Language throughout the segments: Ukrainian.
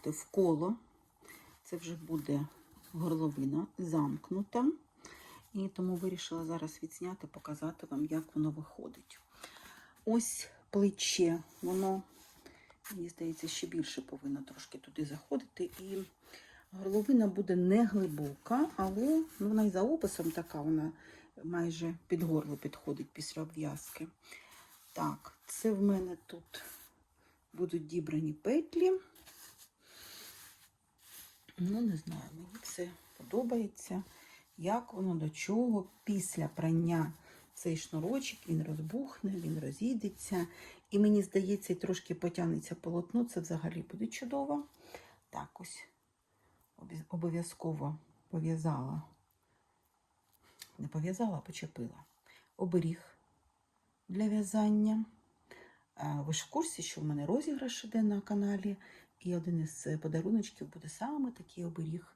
замикати в коло. Це вже буде горловина замкнута. І тому вирішила зараз відзняти, показати вам, як воно виходить. Ось плече, воно, мені здається, ще більше повинно трошки туди заходити. І горловина буде не глибока, але ну, вона і за описом така, вона майже під горло підходить після обв'язки. Так, це в мене тут будуть дібрані петлі. Ну, не знаю, мені це подобається. Як воно до чого після прання цей шнурочок, він розбухне, він розійдеться. І мені здається, трошки потягнеться полотно, це взагалі буде чудово. Так, ось обов'язково пов'язала. Не пов'язала, а почепила. Оберіг для в'язання. Е, Ви ж в курсі, що в мене розіграш іде на каналі, і один із е, подаруночків буде саме такий оберіг,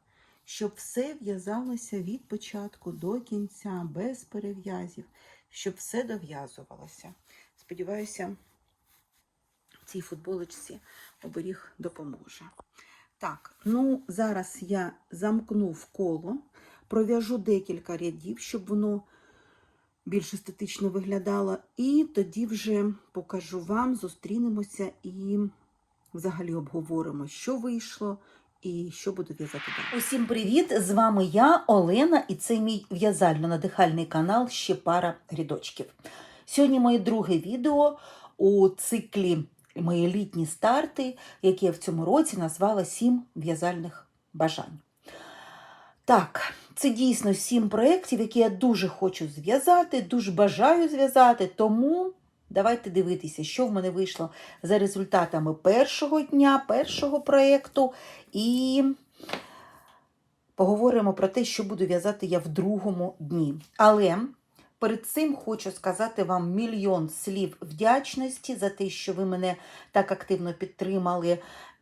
щоб все в'язалося від початку до кінця, без перев'язів, щоб все дов'язувалося. Сподіваюся, цій футболочці оберіг допоможе. Так, ну зараз я замкну в коло, пров'яжу декілька рядів, щоб воно більш естетично виглядало. І тоді вже покажу вам, зустрінемося і взагалі обговоримо, що вийшло і що буду в'язати далі. Усім привіт! З вами я, Олена, і це мій в'язально-надихальний канал Ще пара рядочків. Сьогодні моє друге відео у циклі Мої літні старти, яке я в цьому році назвала Сім в'язальних бажань. Так, це дійсно сім проєктів, які я дуже хочу зв'язати, дуже бажаю зв'язати, тому давайте дивитися, що в мене вийшло за результатами першого дня, першого проєкту. І поговоримо про те, що буду в'язати я в другому дні. Але перед цим хочу сказати вам мільйон слів вдячності за те, що ви мене так активно підтримали.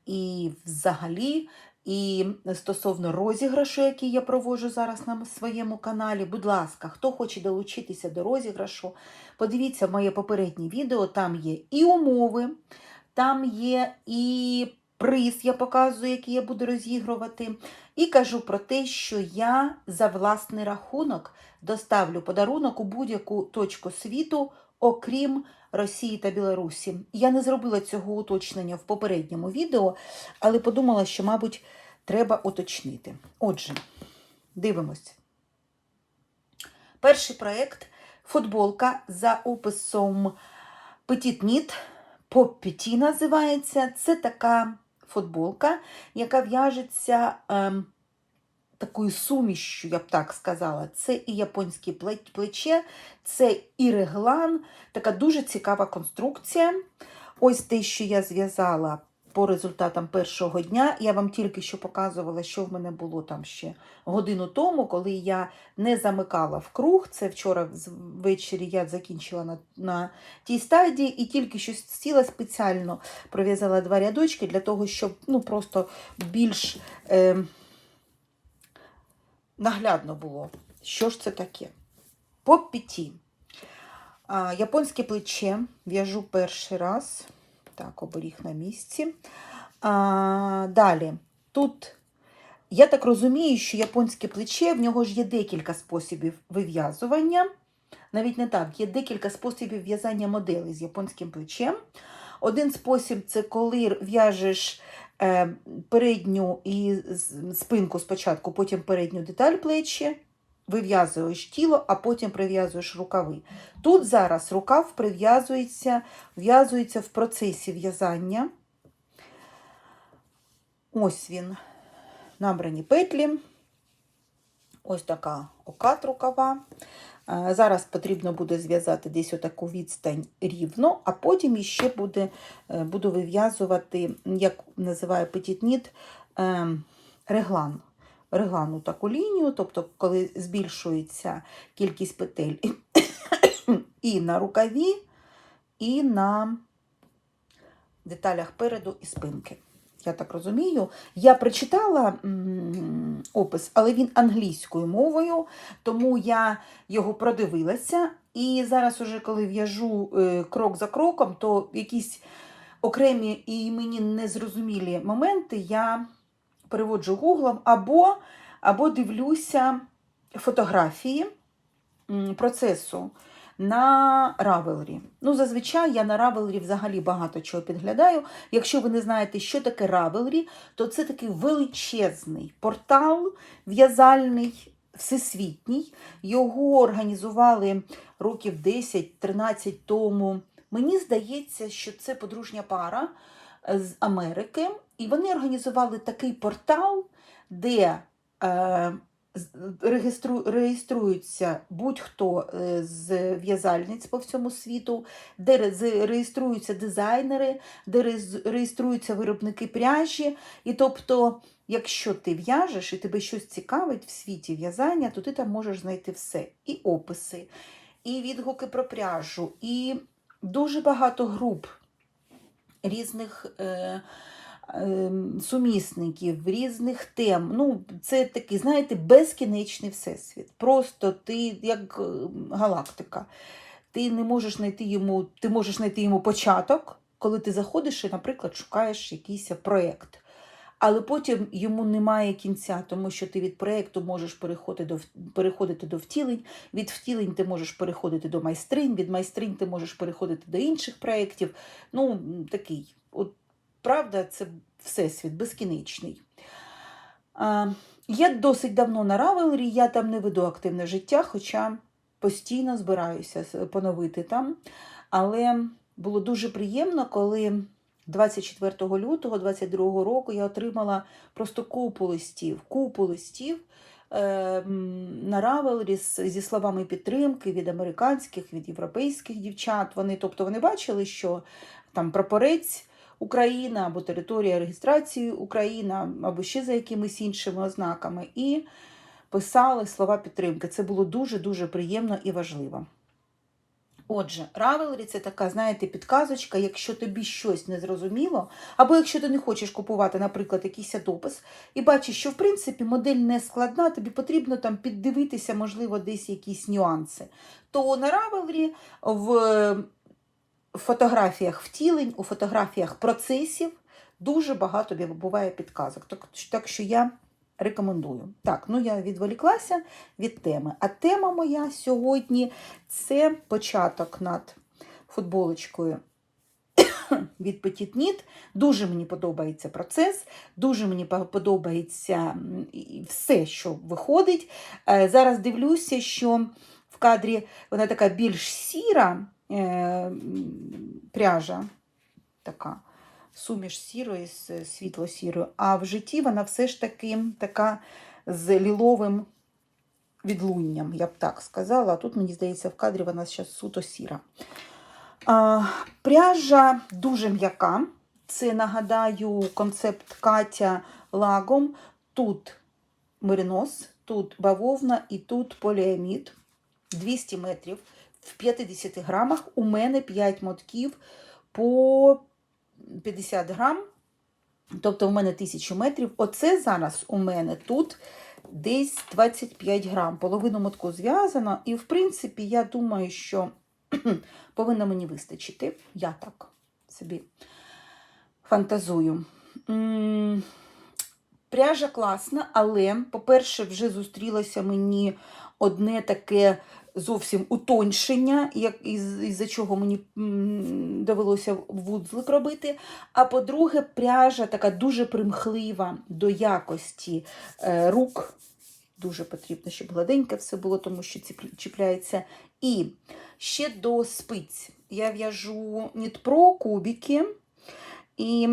І взагалі, і стосовно розіграшу, який я проводжу зараз на своєму каналі, будь ласка, хто хоче долучитися до розіграшу, подивіться моє попереднє відео, там є і умови, там є і приз, я показую, який я буду розігрувати. І кажу про те, що я за власний рахунок доставлю подарунок у будь-яку точку світу, окрім Росії та Білорусі. Я не зробила цього уточнення в попередньому відео, але подумала, що, мабуть, треба уточнити. Отже, дивимось. Перший проєкт футболка за описом Petit Knit, Pop називається. Це така футболка, яка в'яжеться ем, такою сумішю, я б так сказала. Це і японське плече, це і реглан, така дуже цікава конструкція. Ось те, що я зв'язала по результатам першого дня. Я вам тільки що показувала, що в мене було там ще годину тому, коли я не замикала в круг. Це вчора ввечері я закінчила на, на тій стадії і тільки що сіла спеціально пров'язала два рядочки для того, щоб ну, просто більш е, наглядно було, що ж це таке. По п'яті. Японське плече в'яжу перший раз. Так, оберіг на місці. А, далі. Тут, я так розумію, що японське плече, в нього ж є декілька способів вив'язування. Навіть не так, є декілька способів в'язання моделей з японським плечем. Один спосіб це коли в'яжеш передню і спинку спочатку, потім передню деталь плечі, вив'язуєш тіло, а потім прив'язуєш рукави. Тут зараз рукав прив'язується, в'язується в процесі в'язання. Ось він, набрані петлі. Ось така окат рукава. Зараз потрібно буде зв'язати десь отаку відстань рівно, а потім іще буде, е, буду вив'язувати, як називає Petit Knit, е, реглан. Реглану таку лінію, тобто, коли збільшується кількість петель і на рукаві, і на деталях переду і спинки. Я так розумію. Я прочитала опис, але він англійською мовою, тому я його продивилася. І зараз, уже коли в'яжу е, крок за кроком, то якісь окремі і мені незрозумілі моменти я переводжу гуглом або, або дивлюся фотографії процесу на Ravelry. Ну, зазвичай я на Ravelry взагалі багато чого підглядаю. Якщо ви не знаєте, що таке Ravelry, то це такий величезний портал в'язальний, всесвітній. Його організували років 10-13 тому. Мені здається, що це подружня пара з Америки, і вони організували такий портал, де е, реєстру, реєструються будь-хто е, з в'язальниць по всьому світу, де реєструються дизайнери, де реєструються виробники пряжі. І тобто, якщо ти в'яжеш і тебе щось цікавить в світі в'язання, то ти там можеш знайти все: і описи, і відгуки про пряжу, і дуже багато груп різних. Е, Сумісників, різних тем. Ну, це такий, знаєте, безкінечний всесвіт. Просто ти як е, галактика. Ти не можеш знайти йому, ти можеш знайти йому початок, коли ти заходиш і, наприклад, шукаєш якийсь проєкт. Але потім йому немає кінця, тому що ти від проєкту можеш переходити до, переходити до втілень, від втілень ти можеш переходити до майстринь, від майстринь ти можеш переходити до інших проєктів. Ну, такий. От, правда, це всесвіт безкінечний. Я досить давно на Равелрі, я там не веду активне життя, хоча постійно збираюся поновити там. Але було дуже приємно, коли 24 лютого 22 року я отримала просто купу листів, купу листів е, на Равелрі зі словами підтримки від американських, від європейських дівчат. Вони, тобто вони бачили, що там прапорець Україна або територія реєстрації Україна, або ще за якимись іншими ознаками, і писали слова підтримки. Це було дуже-дуже приємно і важливо. Отже, Ravelry – це така, знаєте, підказочка, якщо тобі щось не зрозуміло, або якщо ти не хочеш купувати, наприклад, якийсь допис, і бачиш, що в принципі модель не складна, тобі потрібно там піддивитися, можливо, десь якісь нюанси. То на Ravelry в фотографіях втілень, у фотографіях процесів дуже багато буває підказок. Так, так що я рекомендую. Так, ну я відволіклася від теми. А тема моя сьогодні це початок над футболочкою від Petit Knit. Дуже мені подобається процес, дуже мені подобається все, що виходить. Е, Зараз дивлюся, що в кадрі вона така більш сіра пряжа, така суміш сірої з світло-сірою, а в житті вона все ж таки така з ліловим відлунням, я б так сказала. Тут, мені здається, в кадрі вона зараз суто сіра. А, пряжа дуже м'яка. Це, нагадаю, концепт Катя лагом. Тут меринос, тут бавовна і тут поліамід. 200 метрів в 50 грамах. У мене 5 мотків по 50 грам. Тобто в мене 1000 метрів. Оце зараз у мене тут десь 25 грам. Половину мотку зв'язано. І, в принципі, я думаю, що повинно мені вистачити. Я так собі фантазую. Пряжа класна, але, по-перше, вже зустрілося мені одне таке зовсім утоншення, як із, із-за чого мені довелося вудзлик робити. А по-друге, пряжа така дуже примхлива до якості е, рук. Дуже потрібно, щоб гладеньке все було, тому що чіпляється. І ще до спиць. Я в'яжу Нітпро кубики. І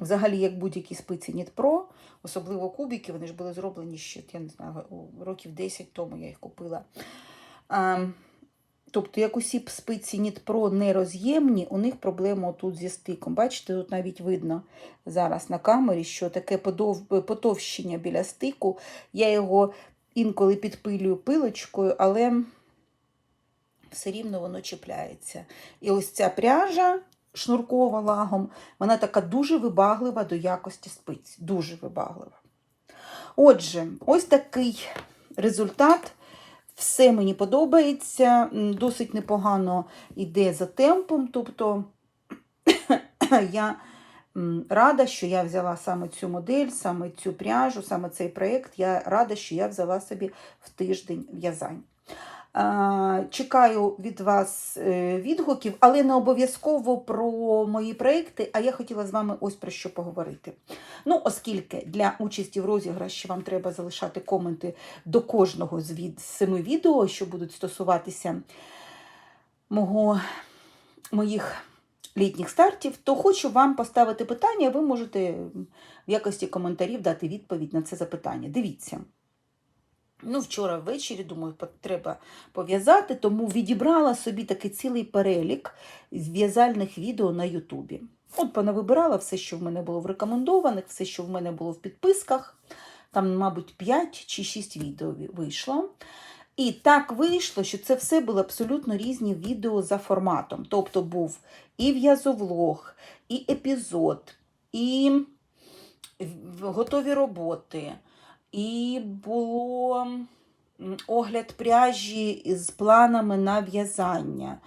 взагалі, як будь-які спиці Нітпро, особливо кубики, вони ж були зроблені ще, я не знаю, років 10 тому я їх купила. А, тобто, як усі спиці Нітпро нероз'ємні, у них проблема тут зі стиком. Бачите, тут навіть видно зараз на камері, що таке потовщення біля стику. Я його інколи підпилюю пилочкою, але все рівно воно чіпляється. І ось ця пряжа шнуркова лагом, вона така дуже вибаглива до якості спиць. Дуже вибаглива. Отже, ось такий результат. Все мені подобається, досить непогано йде за темпом. Тобто я рада, що я взяла саме цю модель, саме цю пряжу, саме цей проєкт. Я рада, що я взяла собі в тиждень в'язань. Чекаю від вас е, відгуків, але не обов'язково про мої проекти. А я хотіла з вами ось про що поговорити. Ну, оскільки для участі в розіграші вам треба залишати коменти до кожного з семи відео, що будуть стосуватися мого, моїх літніх стартів, то хочу вам поставити питання, ви можете в якості коментарів дати відповідь на це запитання. Дивіться. Ну, вчора ввечері, думаю, треба пов'язати, тому відібрала собі такий цілий перелік в'язальних відео на Ютубі. От понавибирала все, що в мене було в рекомендованих, все, що в мене було в підписках. Там, мабуть, 5 чи 6 відео вийшло. І так вийшло, що це все були абсолютно різні відео за форматом. Тобто був і в'язовлог, і епізод, і готові роботи, і було огляд пряжі з планами на в'язання.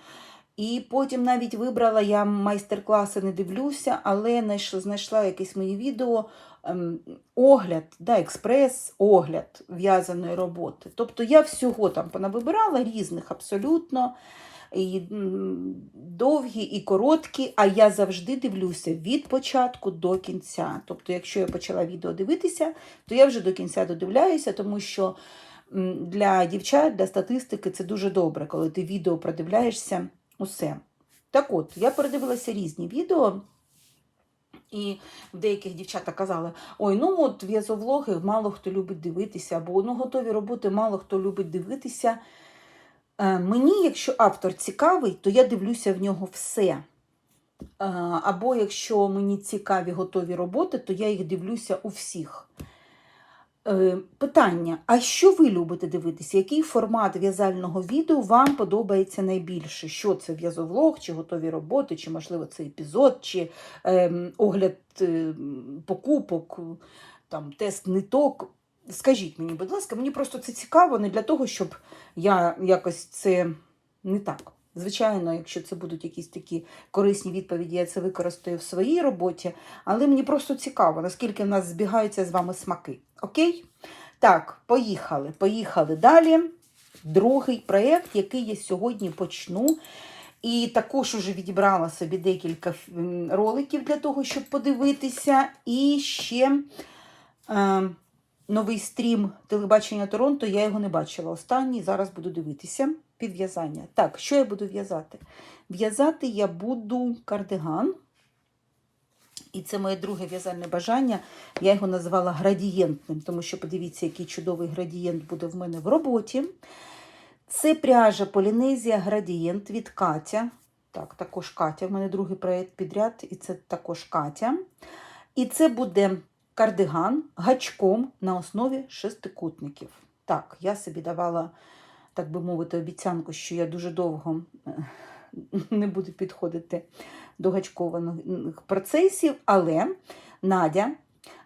І потім навіть вибрала я майстер-класи, не дивлюся, але знайшла, якесь моє відео, ем, огляд, да, експрес-огляд в'язаної роботи. Тобто я всього там понавибирала різних абсолютно. І довгі і короткі, а я завжди дивлюся від початку до кінця. Тобто, якщо я почала відео дивитися, то я вже до кінця додивляюся, тому що для дівчат, для статистики це дуже добре, коли ти відео продивляєшся усе. Так от, я передивилася різні відео. І в деяких дівчата казали: ой, ну от в'язовлоги мало хто любить дивитися, або ну готові роботи мало хто любить дивитися. Е, Мені, якщо автор цікавий, то я дивлюся в нього все. Е, Або якщо мені цікаві готові роботи, то я їх дивлюся у всіх. Е, Питання: а що ви любите дивитися? Який формат в'язального відео вам подобається найбільше? Що це в'язовлог, чи готові роботи, чи, можливо, це епізод, чи ем, огляд покупок, там, тест ниток? Скажіть мені, будь ласка, мені просто це цікаво, не для того, щоб я якось це не так. Звичайно, якщо це будуть якісь такі корисні відповіді, я це використаю в своїй роботі, але мені просто цікаво, наскільки в нас збігаються з вами смаки. Окей? Так, поїхали. Поїхали далі. Другий проєкт, який я сьогодні почну. І також уже відібрала собі декілька роликів для того, щоб подивитися. І ще е, новий стрім телебачення Торонто, я його не бачила. Останній зараз буду дивитися під в'язання. Так, що я буду в'язати? В'язати я буду кардиган. І це моє друге в'язальне бажання. Я його назвала градієнтним, тому що подивіться, який чудовий градієнт буде в мене в роботі. Це пряжа Полінезія Градієнт від Катя. Так, також Катя. В мене другий проєкт підряд, і це також Катя. І це буде кардиган гачком на основі шестикутників. Так, я собі давала, так би мовити, обіцянку, що я дуже довго е, не буду підходити до гачкованих процесів, але Надя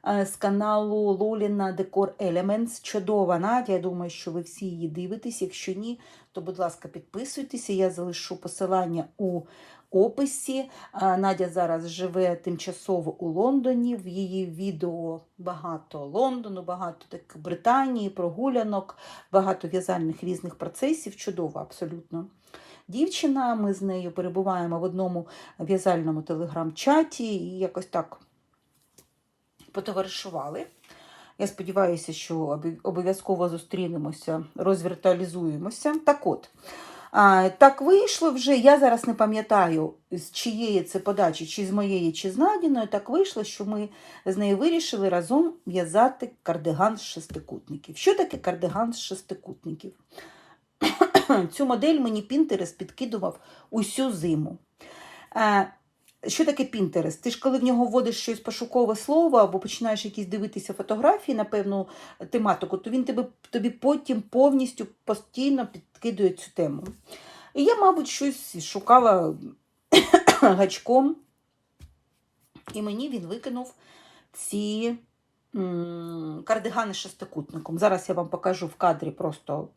е, з каналу Лоліна Декор Elements, чудова Надя. Я думаю, що ви всі її дивитесь. Якщо ні, то, будь ласка, підписуйтеся. Я залишу посилання у описі. Надя зараз живе тимчасово у Лондоні. В її відео багато Лондону, багато так Британії, прогулянок, багато в'язальних різних процесів. Чудово, абсолютно. Дівчина, ми з нею перебуваємо в одному в'язальному телеграм-чаті і якось так потоваришували. Я сподіваюся, що обов'язково зустрінемося, розвіртуалізуємося. Так от, так вийшло вже. Я зараз не пам'ятаю, з чиєї це подачі, чи з моєї, чи з Надіної. Так вийшло, що ми з нею вирішили разом в'язати кардиган з шестикутників. Що таке кардиган з шестикутників? Цю модель мені Пінтерес підкидував усю зиму. Е, Що таке Пінтерес? Ти ж коли в нього вводиш щось пошукове слово або починаєш якісь дивитися фотографії на певну тематику, то він тебе, тобі потім повністю постійно підкидує цю тему. І я, мабуть, щось шукала гачком, і мені він викинув ці кардигани з шестикутником. Зараз я вам покажу в кадрі просто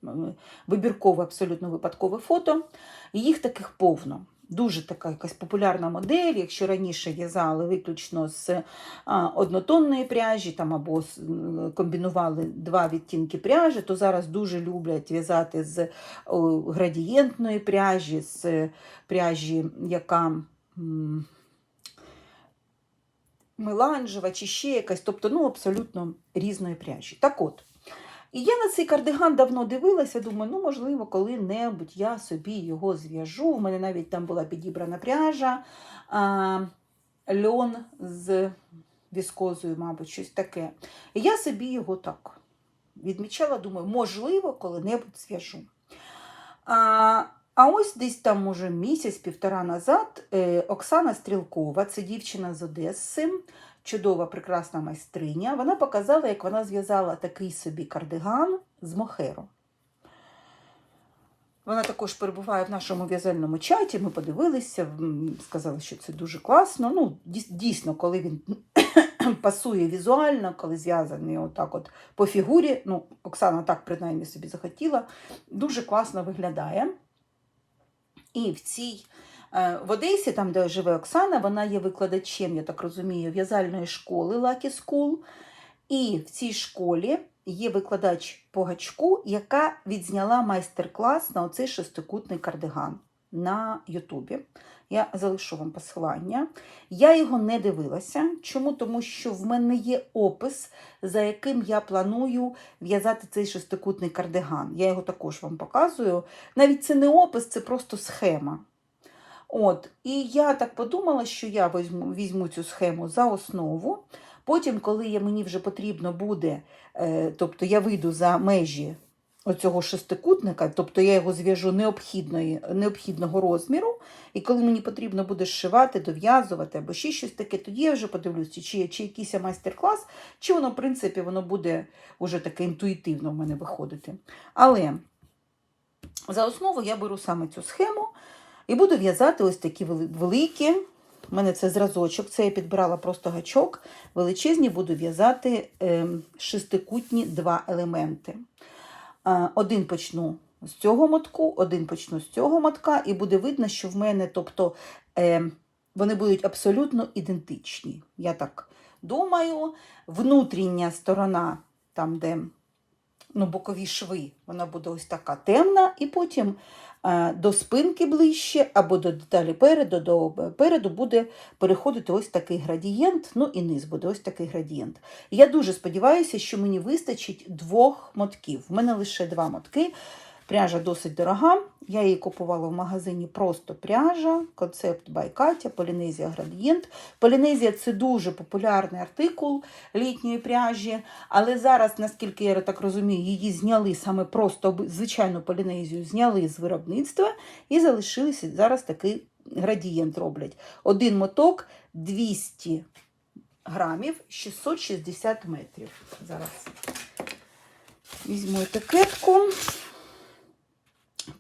вибіркове, абсолютно випадкове фото. Їх таких повно. Дуже така якась популярна модель. Якщо раніше в'язали виключно з однотонної пряжі там, або комбінували два відтінки пряжі, то зараз дуже люблять в'язати з градієнтної пряжі, з пряжі, яка меланжева чи ще якась, тобто ну, абсолютно різної пряжі. Так от. І я на цей кардиган давно дивилася, думаю, ну, можливо, коли-небудь я собі його зв'яжу. У мене навіть там була підібрана пряжа, а, льон з віскозою, мабуть, щось таке. І я собі його так відмічала, думаю, можливо, коли-небудь зв'яжу. А, а ось десь там, може, місяць-півтора назад е, Оксана Стрілкова, це дівчина з Одеси, чудова, прекрасна майстриня. Вона показала, як вона зв'язала такий собі кардиган з мохеру. Вона також перебуває в нашому в'язальному чаті. Ми подивилися, сказали, що це дуже класно. Ну, дійсно, коли він пасує візуально, коли зв'язаний отак от по фігурі. Ну, Оксана так принаймні собі захотіла, дуже класно виглядає. І в цій е, в Одесі, там, де живе Оксана, вона є викладачем, я так розумію, в'язальної школи Lucky School. І в цій школі є викладач по гачку, яка відзняла майстер-клас на оцей шестикутний кардиган на Ютубі. Я залишу вам посилання. Я його не дивилася. Чому? Тому що в мене є опис, за яким я планую в'язати цей шестикутний кардиган. Я його також вам показую. Навіть це не опис, це просто схема. От, і я так подумала, що я візьму, візьму цю схему за основу. Потім, коли мені вже потрібно буде, е, тобто я вийду за межі оцього шестикутника, тобто я його зв'яжу необхідного розміру, і коли мені потрібно буде зшивати, дов'язувати або ще щось таке, тоді я вже подивлюся, чи, чи якийсь майстер-клас, чи воно, в принципі, воно буде вже таке інтуїтивно в мене виходити. Але за основу я беру саме цю схему і буду в'язати ось такі великі. У мене це зразочок, це я підбирала просто гачок. Величезні буду в'язати ем, шестикутні два елементи. Е, Один почну з цього мотку, один почну з цього мотка, і буде видно, що в мене, тобто, е, вони будуть абсолютно ідентичні. Я так думаю, внутрішня сторона, там, де ну, бокові шви, вона буде ось така темна, і потім до спинки ближче, або до деталі переду, до переду буде переходити ось такий градієнт, ну і низ буде ось такий градієнт. Я дуже сподіваюся, що мені вистачить двох мотків. В мене лише два мотки. Пряжа досить дорога. Я її купувала в магазині просто пряжа, концепт by Катя, Полінезія Градієнт. Полінезія це дуже популярний артикул літньої пряжі, але зараз, наскільки я так розумію, її зняли саме просто звичайну полінезію, зняли з виробництва і залишилися зараз такий градієнт роблять. Один моток 200 грамів, 660 метрів. Зараз візьму етикетку.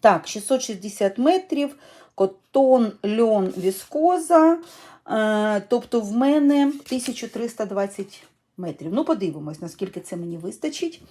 Так, 660 метрів, котон, льон, віскоза. Е, тобто в мене 1320 метрів. Ну, подивимось, наскільки це мені вистачить.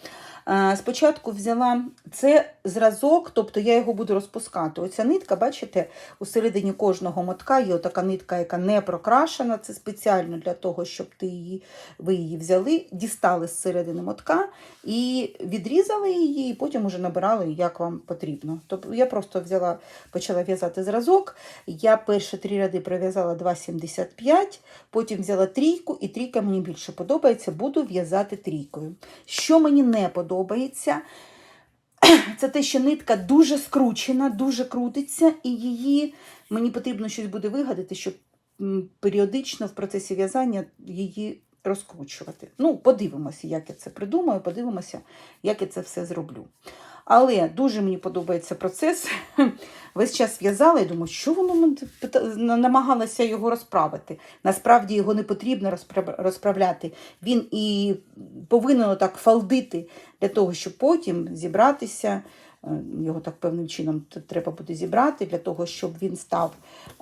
Е, спочатку взяла це зразок, тобто я його буду розпускати. Оця нитка, бачите, у середині кожного мотка є така нитка, яка не прокрашена. Це спеціально для того, щоб ти її, ви її взяли, дістали з середини мотка і відрізали її, і потім уже набирали, як вам потрібно. Тобто я просто взяла, почала в'язати зразок. Я перші три ряди пров'язала 2,75, потім взяла трійку, і трійка мені більше подобається, буду в'язати трійкою. Що мені не подобається, це те, що нитка дуже скручена, дуже крутиться, і її мені потрібно щось буде вигадати, щоб періодично в процесі в'язання її розкручувати. Ну, подивимося, як я це придумаю, подивимося, як я це все зроблю. Але дуже мені подобається процес. Весь час в'язала і думаю, що воно намагалася його розправити. Насправді його не потрібно розпра- розправляти. Він і повинен так фалдити для того, щоб потім зібратися. Е, Його так певним чином треба буде зібрати для того, щоб він став.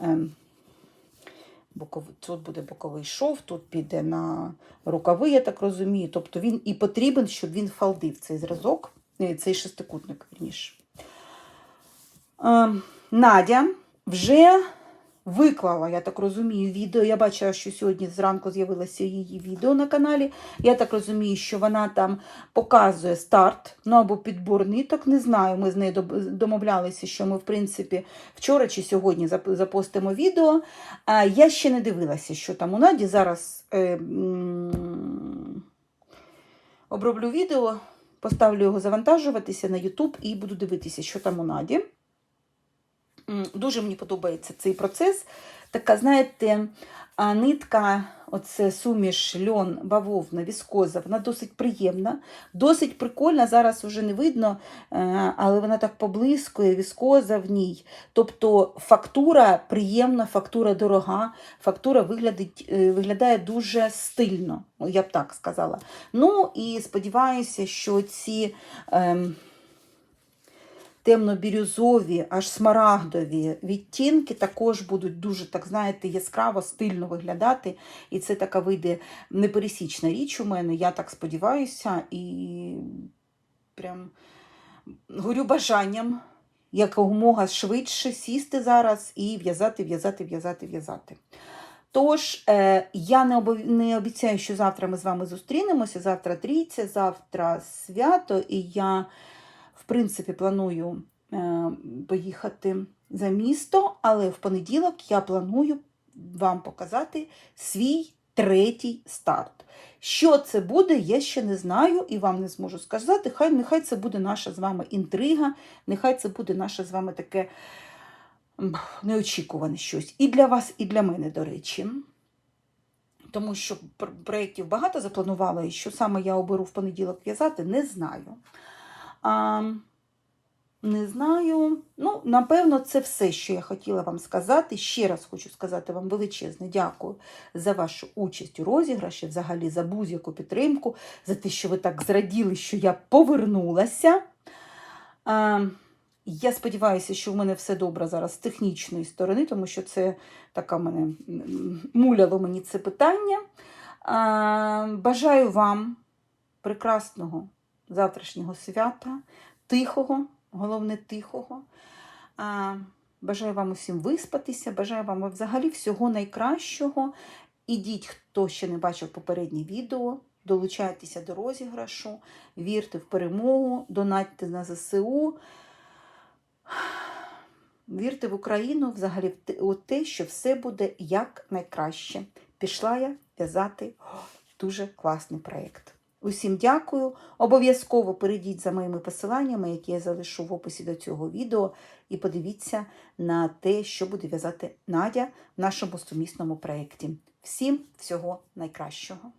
ем, тут буде боковий шов, тут піде на рукави, я так розумію. Тобто він і потрібен, щоб він фалдив цей зразок, цей шестикутник, вірніше. Е, Надя вже виклала, я так розумію, відео. Я бачила, що сьогодні зранку з'явилося її відео на каналі. Я так розумію, що вона там показує старт, ну або підбор ниток. Не знаю. Ми з нею домовлялися, що ми, в принципі, вчора чи сьогодні запостимо відео. Я ще не дивилася, що там у Наді. Зараз е, оброблю відео, поставлю його завантажуватися на YouTube і буду дивитися, що там у Наді. Дуже мені подобається цей процес. Така, знаєте, нитка, оце суміш, льон, бавовна, віскоза, вона досить приємна, досить прикольна. Зараз вже не видно, е, але вона так поблискує, віскоза в ній. Тобто фактура приємна, фактура дорога, фактура виглядить, е, виглядає дуже стильно, я б так сказала. Ну і сподіваюся, що ці. ем, темно-бірюзові, аж смарагдові відтінки також будуть дуже, так знаєте, яскраво, стильно виглядати. І це така вийде непересічна річ у мене. Я так сподіваюся і прям горю бажанням якомога швидше сісти зараз і в'язати, в'язати, в'язати, в'язати. Тож, е, я не, обіцяю, що завтра ми з вами зустрінемося. Завтра трійця, завтра свято, і я принципі, планую е, поїхати за місто, але в понеділок я планую вам показати свій третій старт. Що це буде, я ще не знаю і вам не зможу сказати. Хай нехай це буде наша з вами інтрига, нехай це буде наше з вами таке неочікуване щось. І для вас, і для мене, до речі. Тому що проєктів багато запланувала, і що саме я оберу в понеділок в'язати, не знаю. А, не знаю. Ну, напевно, це все, що я хотіла вам сказати. Ще раз хочу сказати вам величезне дякую за вашу участь у розіграші, взагалі за будь-яку підтримку, за те, що ви так зраділи, що я повернулася. А, я сподіваюся, що в мене все добре зараз з технічної сторони, тому що це така мене муляло мені це питання. А, бажаю вам прекрасного завтрашнього свята, тихого, головне тихого. Бажаю вам усім виспатися, бажаю вам взагалі всього найкращого. Ідіть, хто ще не бачив попереднє відео, долучайтеся до розіграшу, вірте в перемогу, донатьте на ЗСУ. Вірте в Україну, взагалі у те, що все буде як найкраще. Пішла я в'язати дуже класний проєкт. Усім дякую. Обов'язково перейдіть за моїми посиланнями, які я залишу в описі до цього відео, і подивіться на те, що буде в'язати Надя в нашому сумісному проєкті. Всім всього найкращого!